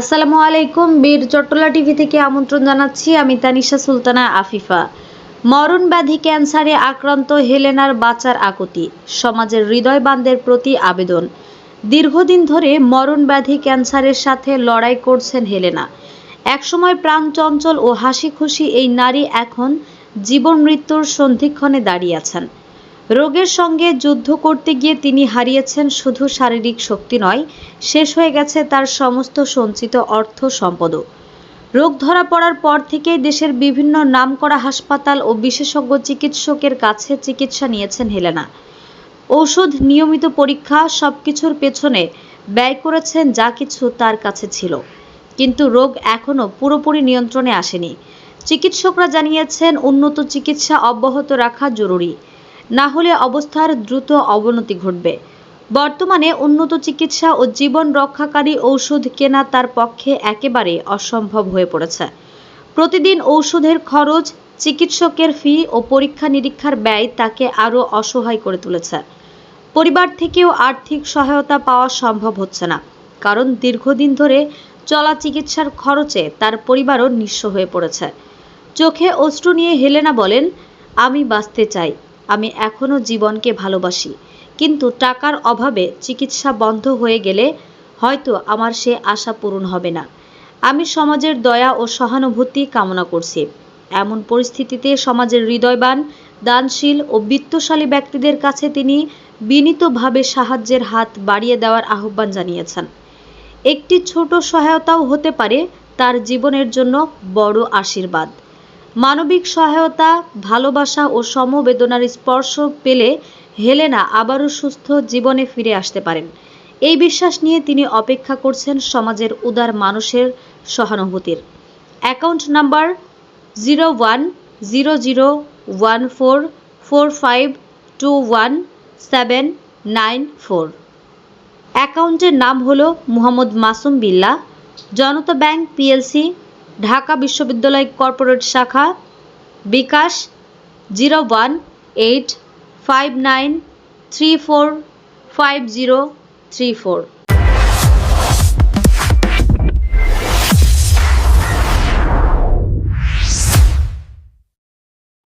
আসসালামু আলাইকুম, বীর চট্টলা টিভি থেকে আমন্ত্রণ জানাচ্ছি আমি তানিশা সুলতানা আফিফা। মরণ ব্যাধি ক্যান্সারে আক্রান্ত হেলেনার বাঁচার আকুতি, সমাজের হৃদয়বানদের প্রতি আবেদন। দীর্ঘদিন ধরে মরণ ব্যাধি ক্যান্সারের সাথে লড়াই করছেন হেলেনা। একসময় প্রাণ চঞ্চল ও হাসি খুশি এই নারী এখন জীবন মৃত্যুর সন্ধিক্ষণে দাঁড়িয়ে আছেন। রোগের সঙ্গে যুদ্ধ করতে গিয়ে তিনি হারিয়েছেন শুধু শারীরিক শক্তি নয়, শেষ হয়ে গেছে তার সমস্ত সঞ্চিত অর্থ সম্পদও। রোগ ধরা পড়ার পর থেকেই দেশের বিভিন্ন নামকরা হাসপাতাল ও বিশেষজ্ঞ চিকিৎসকের কাছে চিকিৎসা নিয়েছেন হেলেনা। ঔষধ নিয়মিত পরীক্ষা সবকিছুর পেছনে ব্যয় করেছেন যা কিছু তার কাছে ছিল। কিন্তু রোগ এখনও পুরোপুরি নিয়ন্ত্রণে আসেনি। চিকিৎসকরা জানিয়েছেন, উন্নত চিকিৎসা অব্যাহত রাখা জরুরি। না হলে অবস্থার দ্রুত অবনতি ঘটবে। বর্তমানে উন্নত চিকিৎসা ও জীবন রক্ষাকারী ঔষধ কেনা তার পক্ষে একেবারে অসম্ভব হয়ে পড়েছে। প্রতিদিন ঔষধের খরচ, চিকিৎসকের ফি ও পরীক্ষা নিরীক্ষার ব্যয় তাকে আরও অসহায় করে তুলেছে। পরিবার থেকেও আর্থিক সহায়তা পাওয়া সম্ভব হচ্ছে না, কারণ দীর্ঘদিন ধরে চলা চিকিৎসার খরচে তার পরিবারও নিঃস্ব হয়ে পড়েছে। চোখে অশ্রু নিয়ে হেলেনা বলেন, আমি বাঁচতে চাই। আমি এখনও জীবনকে ভালোবাসি। কিন্তু টাকার অভাবে চিকিৎসা বন্ধ হয়ে গেলে হয়তো আমার সে আশা পূরণ হবে না। আমি সমাজের দয়া ও সহানুভূতি কামনা করছি। এমন পরিস্থিতিতে সমাজের হৃদয়বান, দানশীল ও বিত্তশালী ব্যক্তিদের কাছে তিনি বিনীতভাবে সাহায্যের হাত বাড়িয়ে দেওয়ার আহ্বান জানিয়েছেন। একটি ছোট সহায়তাও হতে পারে তার জীবনের জন্য বড় আশীর্বাদ। মানবিক সহায়তা, ভালোবাসা ও সমবেদনার স্পর্শ পেলে হেলেনা আবারও সুস্থ জীবনে ফিরে আসতে পারেন। এই বিশ্বাস নিয়ে তিনি অপেক্ষা করছেন সমাজের উদার মানুষের সহানুভূতির। Account number zero one, zero zero, one four four five, two one, seven, nine four. অ্যাকাউন্টের নাম হলো মুহাম্মদ মাসুম বিল্লাহ জনতা ব্যাংক পিএলসি ঢাকা বিশ্ববিদ্যালয় কর্পোরেট শাখা, bKash zero one eight five nine three four five zero three four.